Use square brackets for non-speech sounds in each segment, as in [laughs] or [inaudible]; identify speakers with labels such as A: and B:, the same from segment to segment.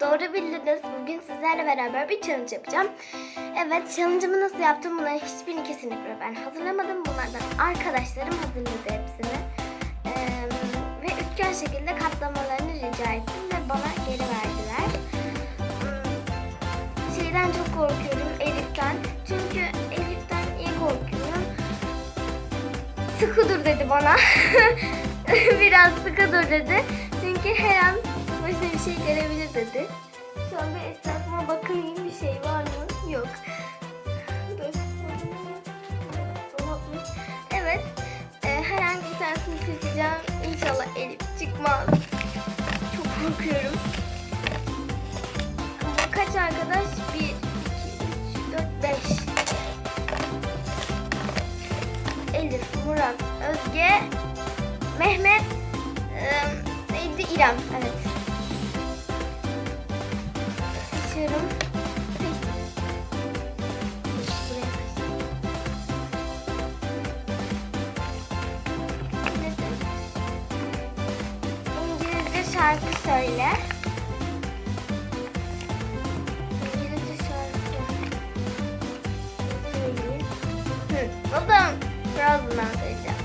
A: doğru bildiniz. Bugün sizlerle beraber bir challenge yapacağım. Evet challenge'ımı nasıl yaptım bunların hiçbirini kesinlikle ben hazırlamadım. Bunlardan arkadaşlarım hazırladı hepsini. Ee, ve üçgen şekilde katlamalarını rica ettim ve bana geri verdiler. Hmm, şeyden çok korkuyorum Elif'ten. Çünkü Elif'ten iyi korkuyorum. Sıkı dur dedi bana. [laughs] Biraz sıkı dur dedi. Çünkü her an başına bir şey gelebilir dedi. Şu anda etrafıma bakayım bir şey var mı? Yok. Evet. E, herhangi bir tanesini seçeceğim. İnşallah elip çıkmaz. Çok korkuyorum. Kaç arkadaş? Bir, iki, üç, dört, beş. Elif, Murat, Özge, Mehmet, e, neydi? İrem. Evet. koyuyorum. İngilizce şarkı söyle. İngilizce şarkı. Hı, o da birazdan söyleyeceğim.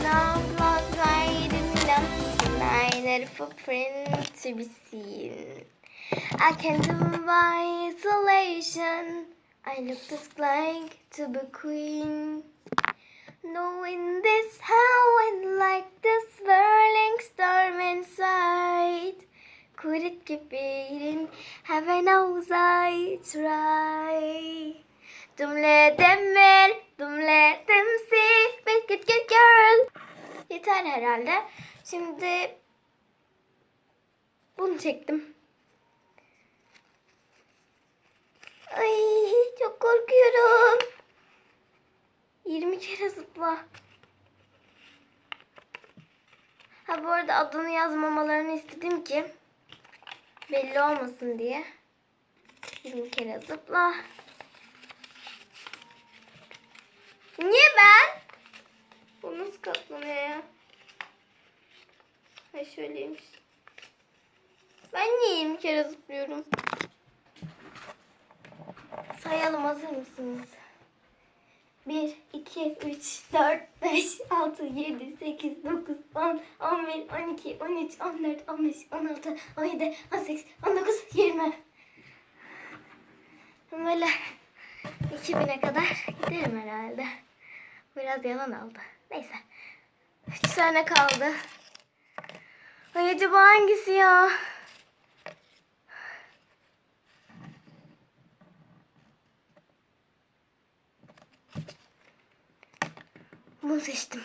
A: Snow blood, my milan, my little footprint to be seen. I can't live my isolation. I look just like to be queen. Knowing this how and like the swirling storm inside. Could it keep beating? Heaven knows I try. Don't let them in, don't let them see. Make it good girl. Yeter herhalde. Şimdi bunu çektim. Ay çok korkuyorum. 20 kere zıpla. Ha bu arada adını yazmamalarını istedim ki belli olmasın diye. 20 kere zıpla. Niye ben? Bu nasıl katlanıyor ya? Ha şöyleymiş. Ben niye 20 kere zıplıyorum? Sayalım hazır mısınız? 1, 2, 3, 4, 5, 6, 7, 8, 9, 10, 11, 12, 13, 14, 15, 16, 17, 18, 19, 20. Böyle 2000'e kadar giderim herhalde. Biraz yalan aldı. Neyse. 3 tane kaldı. Ay acaba hangisi ya? Bunu seçtim.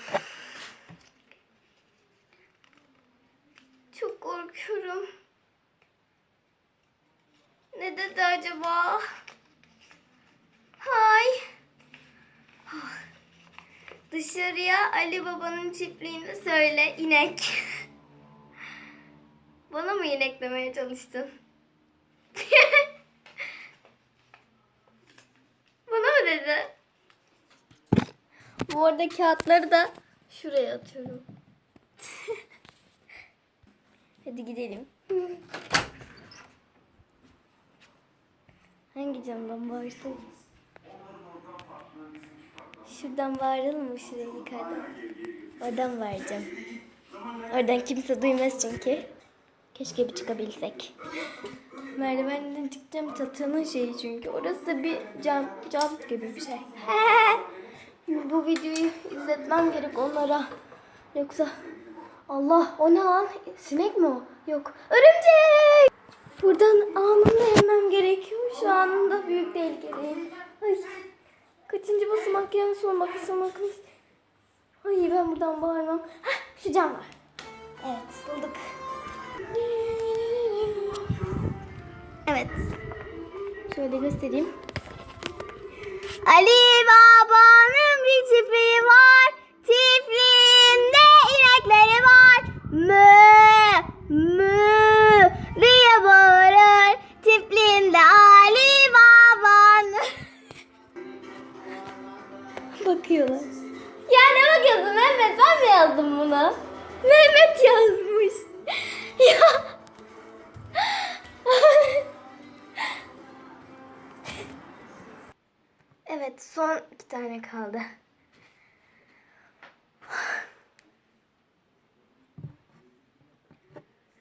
A: Çok korkuyorum. Ne dedi acaba? Hay. Ah. Dışarıya Ali Baba'nın çiftliğinde söyle inek. [laughs] Bana mı inek demeye çalıştın? [laughs] Bu arada kağıtları da şuraya atıyorum. [laughs] Hadi gidelim. [laughs] Hangi camdan bağırsak? Şuradan bağıralım mı şuraya yukarıdan? Oradan bağıracağım. Oradan kimse duymaz çünkü. Keşke bir çıkabilsek. Merdivenden çıkacağım çatının şeyi çünkü. Orası da bir cam, cam gibi bir şey. [laughs] bu videoyu izletmem gerek onlara. Yoksa Allah o ne lan? Sinek mi o? Yok. Örümcek! Buradan anında yemem gerekiyor. Şu anında büyük tehlikedeyim. Ay. Kaçıncı basamak yani son basamakımız. Ay ben buradan bağırmam. Hah şu cam var. Evet bulduk. Evet. Şöyle göstereyim. Ali babanın bir çifti var. Çiftliğinde inekleri var. Mü mü diye bağırır. Çiftliğinde Ali babanın. [laughs] Bakıyorlar. Ya ne bakıyorsun Mehmet? Ben mi yazdım bunu? Mehmet yazmış. [laughs] ya Son iki tane kaldı.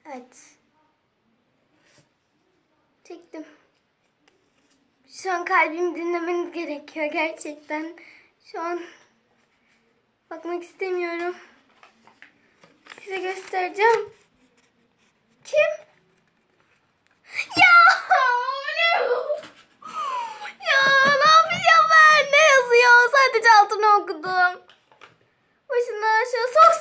A: Evet. Çektim. Şu an kalbimi dinlemeniz gerekiyor gerçekten. Şu an bakmak istemiyorum. Size göstereceğim. Kim? Ya! Ne [laughs] bu? sadece altını okudum. Başını aşağı sok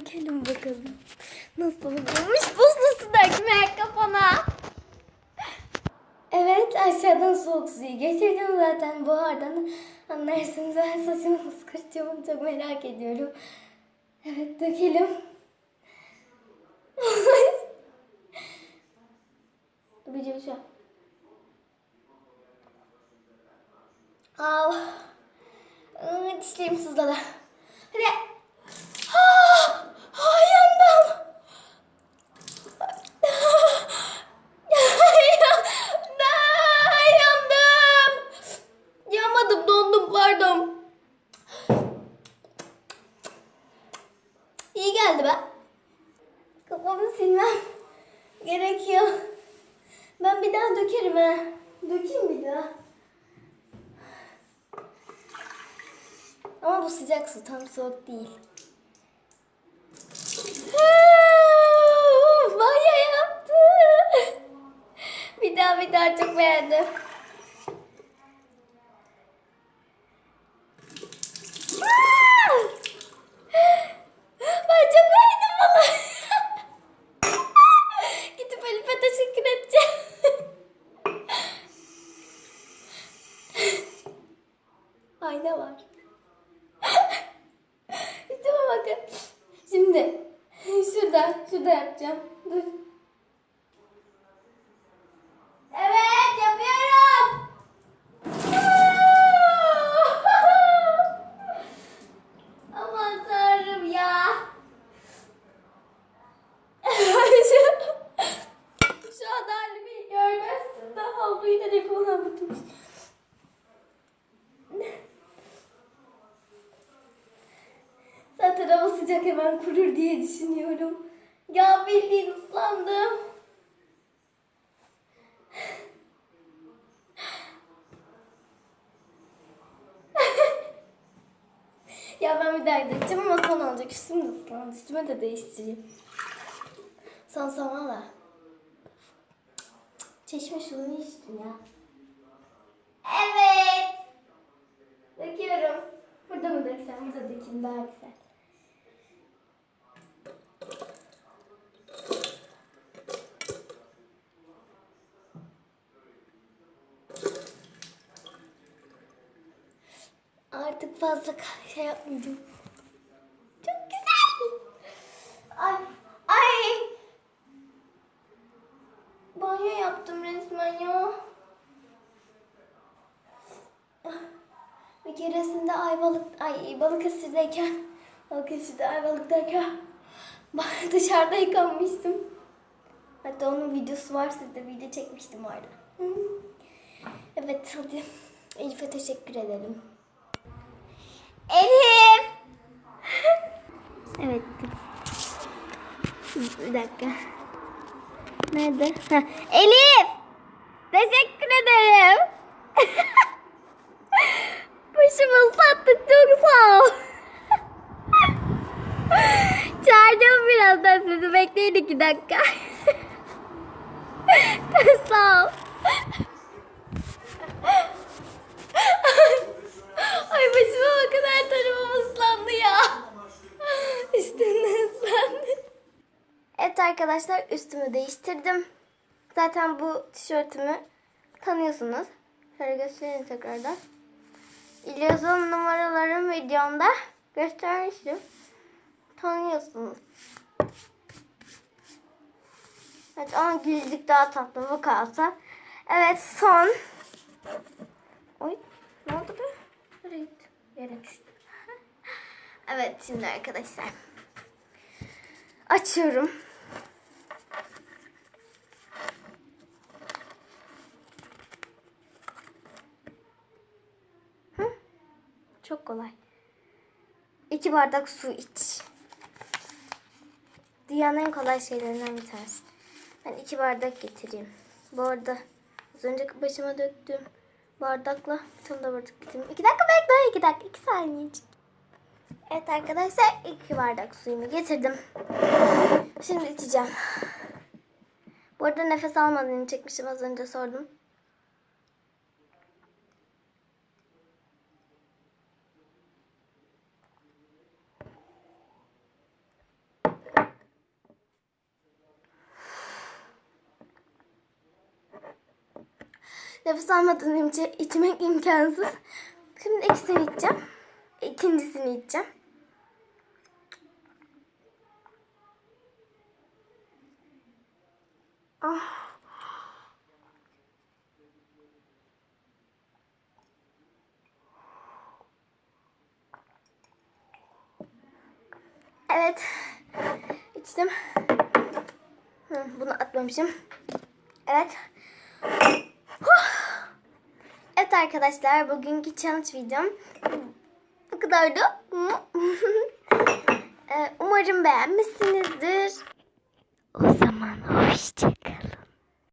A: Dökelim bakalım. Nasıl olmuş? Buzlusu dökmek kafana. Evet aşağıdan soğuk suyu getirdim zaten buhardan anlarsınız ben saçımı kıskırtacağımı çok merak ediyorum. Evet dökelim. [laughs] Biliyor şu an. Al. Iı, dişlerim sızladı. Hadi. Ha! Hayandam. Yandım. Yanmadım dondum pardon. İyi geldi be. Kafamı silmem gerekiyor. Ben bir daha dökerim ha. Dökeyim bir daha. Ama bu sıcak su tam soğuk değil. Gerçekten çok beğendim. Ben çok beğendim valla. Gidip Elif'e teşekkür edeceğim. var. Gitme bakın. Şimdi şurada, şurada yapacağım. Dur. düşünüyorum. Ya bildiğin ıslandım. [laughs] ya ben bir daha gideceğim ama son olacak. Üstüm de ıslandı. Üstüme de değiştireyim. Son son valla. Çeşme şunu içtim ya. Evet. Döküyorum. Burada mı döksem? Burada dökeyim daha güzel. çok fazla şey yapmayacağım. Çok güzel. Ay, ay. Banyo yaptım resmen ya. Bir keresinde Ayvalık, ay Balıkesir'deyken, Balıkesir'de Ayvalık'tayken [laughs] dışarıda yıkanmıştım. Hatta onun videosu var sizde video çekmiştim orada. Evet hadi Elif'e teşekkür edelim. Bir dakika. Nerede? Ha. Elif! Teşekkür ederim. [laughs] Başımı ıslattın çok sağ ol. [laughs] Çağıracağım birazdan sizi. Bekleyin iki dakika. [laughs] sağ ol. arkadaşlar üstümü değiştirdim. Zaten bu tişörtümü tanıyorsunuz. Şöyle göstereyim tekrardan. İlyaz'ın numaralarım videomda göstermiştim. Tanıyorsunuz. Evet ama güldük daha tatlı bu kalsa. Evet son. Oy ne oldu be? Nereye gitti? Yere düştü. [laughs] evet şimdi arkadaşlar. Açıyorum. Çok kolay. İki bardak su iç. Dünyanın en kolay şeylerinden bir tanesi. Ben iki bardak getireyim. Bu arada az önce başıma döktüm bardakla Tam da bardak getireyim. İki dakika bekle 2 dakika iki saniye. Evet arkadaşlar iki bardak suyumu getirdim. Şimdi içeceğim. Bu arada nefes almadığını çekmişim az önce sordum. Nefes almadan önce içmek imkansız. Şimdi ikisini içeceğim. İkincisini içeceğim. Ah. Evet. İçtim. bunu atmamışım. Evet. Evet arkadaşlar bugünkü challenge videom bu kadardı. [laughs] Ee, umarım beğenmişsinizdir. O zaman hoşçakalın.